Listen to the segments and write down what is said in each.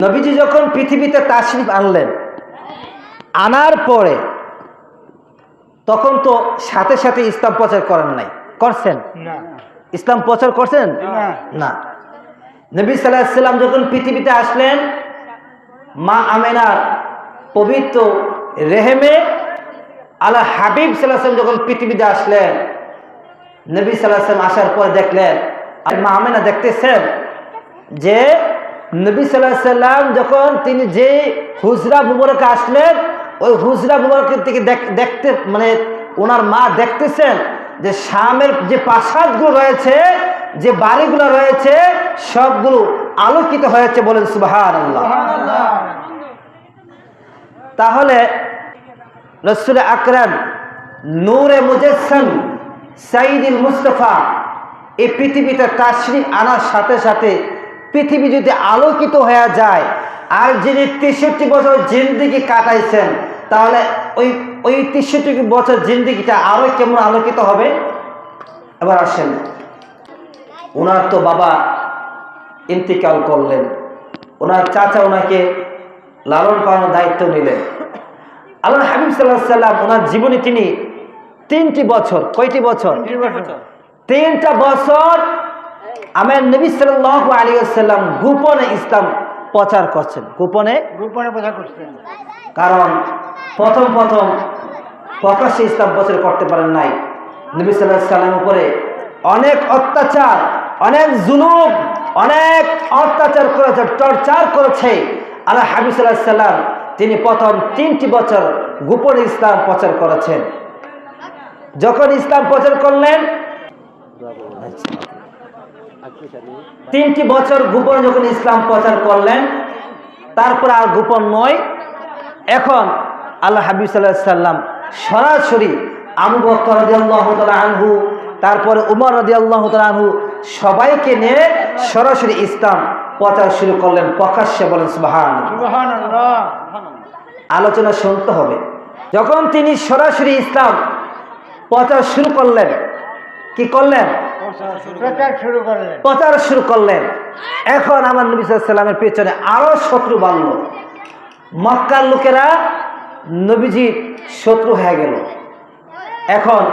নবীজি যখন পৃথিবীতে তাশরিফ আনলেন আনার পরে তখন তো সাথে সাথে ইসলাম প্রচার করেন নাই। করছেন? ইসলাম প্রচার করছেন? না। নবী সাল্লাম যখন পৃথিবীতে আসলেন মা আমেনার পবিত্র রেহেমে আল্লাহ হাবিব সাল্লাম যখন পৃথিবীতে আসলেন নবী সাল্লাম আসার পরে দেখলেন আর মা আমেনা দেখতেছেন যে নবী সাল্লাহ সাল্লাম যখন তিনি যে হুজরা মুবারকে আসলেন, ওই হুজরা মুবারকের থেকে দেখ- দেখতে মানে ওনার মা দেখতেছেন যে শামের যে প্রাসাদগুলো রয়েছে, যে বাড়িগুলো রয়েছে, সবগুলো আলোকিত হয়েছে বলেন সুবাহান তাহলে রসুল আকরাম নূরে মুজেসম সাইদুল মুস্তফা এই পৃথিবীতে তাশরিফ আনার সাথে সাথে পৃথিবী যদি আলোকিত হয়ে যায় আর যিনি তেষট্টি বছর জিন্দিগি কাটাইছেন তাহলে ওই ওই তেষট্টি বছর জিন্দিগিটা আরও কেমন আলোকিত হবে? এবার আসেন। ওনার তো বাবা ইন্তিকাল করলেন। ওনার চাচা ওনাকে লালন পালনের দায়িত্ব নিলেন। আল্লাহ হাবিব সাল্লাহ সাল্লাম ওনার জীবনে তিনি তিনটি বছর কয়টি বছর। তিনটা বছর আমার নবী সাল্লাহ আলী সাল্লাম গোপনে ইসলাম প্রচার করছেন। গোপনে? গোপনে কথা করছেন। কারণ প্রথম প্রথম প্রকাশ্যে ইসলাম প্রচার করতে পারেন নাই। নবী সাল্লাহ সাল্লাম উপরে অনেক অত্যাচার অনেক জুলুম অনেক অত্যাচার করেছে টর্চার করেছে আল্লাহ হাবিব সাল্লাহ সাল্লাম তিনি প্রথম তিনটি বছর গোপনে ইসলাম প্রচার করেছেন। যখন ইসলাম প্রচার করলেন তিনটি বছর গোপন যখন ইসলাম প্রচার করলেন তারপর আর গোপন নয়। এখন আল্লাহ হাবিব সাল্লাহ সাল্লাম সরাসরি আবু তাআলা আনহু তারপরে উমর রাদিয়াল্লাহু তাআলা আনহু সবাইকে নিয়ে সরাসরি ইসলাম প্রচার শুরু করলেন প্রকাশ্যে বলেন সুবহান আলোচনা শুনতে হবে। যখন তিনি সরাসরি ইসলাম প্রচার শুরু করলেন কি করলেন? প্রচার শুরু করলেন। প্রচার শুরু করলেন। এখন আমার নবী সাল্লামের পেছনে আরও শত্রু বাড়ল। মক্কার লোকেরা নবীজির শত্রু হয়ে গেল। এখন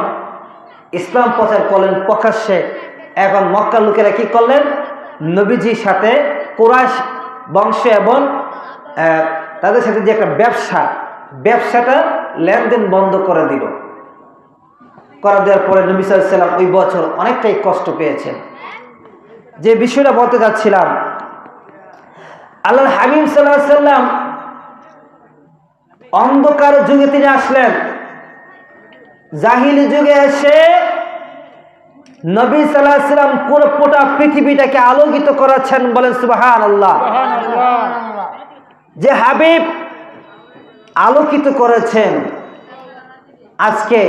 ইসলাম প্রচার করলেন প্রকাশ্যে। এখন মক্কার লোকেরা কি করলেন? নবীজির সাথে কোরআশ বংশ এবং তাদের সাথে যে একটা ব্যবসা ব্যবসাটা লেনদেন বন্ধ করে দিল। করা দেওয়ার পরে নবী সাল্লাম ওই বছর অনেকটাই কষ্ট পেয়েছেন। যে বিষয়টা বলতে যাচ্ছিলাম আল্লাহ হাবিব সাল্লাহ সাল্লাম অন্ধকার যুগে তিনি আসলেন। জাহিলি যুগে এসে নবী সাল্লাহ সাল্লাম পুরো পুটা পৃথিবীটাকে আলোকিত করাচ্ছেন, বলেন সুবাহান আল্লাহ যে হাবিব আলোকিত করেছেন আজকে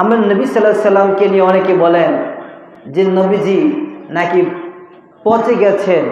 আমরা নবী সাল্লাহ সাল্লামকে নিয়ে অনেকে বলেন যে নবীজি নাকি পচে গেছেন।